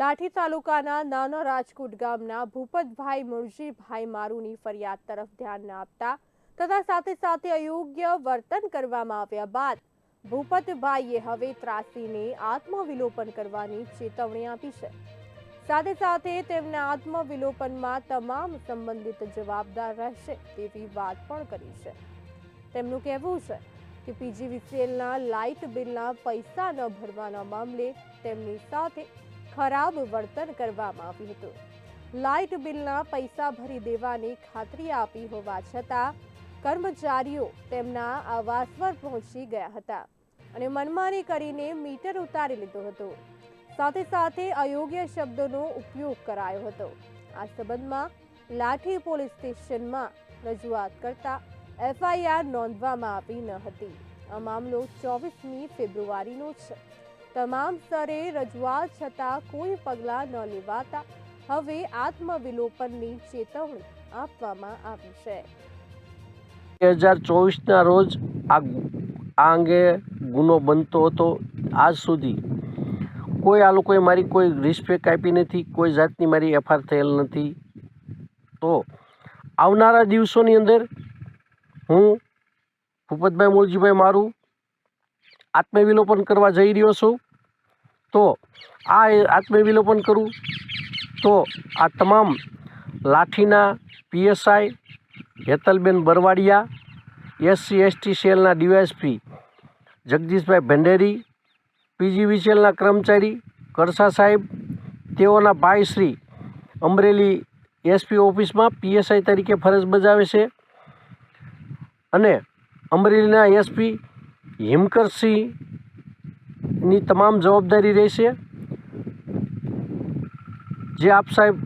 લાઠી તાલુકાના નાના રાજકોટ ગામના ભૂપતભાઈ મુળજીભાઈ મારુની ફરિયાદ તરફ ધ્યાન ન આપતા તથા સાથે સાથે અયોગ્ય વર્તન કરવામાં આવ્યા બાદ ભૂપતભાઈએ હવે ત્રાસીને આત્મવિલોપન કરવાની ચેતવણી આપી છે. સાથે સાથે તેમના આત્મવિલોપનમાં તમામ સંબંધિત જવાબદાર રહેશે તેવી વાત પણ કરી છે. તેમનું કહેવું છે કે પીજીવીસીએલના લાઇટ બિલના પૈસા ન ભરવાના મામલે તેમની સાથે ખરાબ વર્તન કરવામાં આવ્યું હતું. લાઇટ બિલના પૈસા ભરી દેવાની ખાતરી આપી હોવા છતાં, કર્મચારીઓ તેમના આવાસ પર પહોંચી ગયા હતા અને મનમાની કરીને મીટર ઉતારી લીધો હતો. સાથે સાથે અયોગ્ય શબ્દોનો ઉપયોગ કરાયો હતો. આ સંબંધમાં લાઠી પોલીસ સ્ટેશનમાં રજૂઆત કરતા એફઆઈઆર નોંધવામાં આવી ન હતી. આ મામલો ચોવીસમી ફેબ્રુઆરીનો છે. તમામ સ્તરે રજૂઆત છતાં કોઈ પગલાં ન લેવાતા. હવે આત્મવિલોપનની ચેતવણી આપવામાં આવી છે. બે હજાર ચોવીસના રોજ આ આ અંગે ગુનો બનતો હતો. આજ સુધી કોઈ આ લોકોએ મારી કોઈ રિસ્પેક્ટ આપી નથી, કોઈ જાતની મારી એફઆર થયેલ નથી. તો આવનારા દિવસોની અંદર હું ભૂપતભાઈ મૂળજીભાઈ મારું આત્મવિલોપન કરવા જઈ રહ્યો છું. તો આ આત્મવિલોપન કરું. તો આ તમામ લાઠીના PSI Hetalben Barvadiya, SC, ST સેલના ડીવાયએસપી જગદીશભાઈ ભંડેરી પીજીવીસીએલના કર્મચારી કરસા સાહેબ, તેઓના ભાઈશ્રી અમરેલી એસપી ઓફિસમાં પીએસઆઈ તરીકે ફરજ બજાવે છે. અને અમરેલીના એસપી હિમકરસિંહની તમામ જવાબદારી રહેશે. જે આપ સાહેબ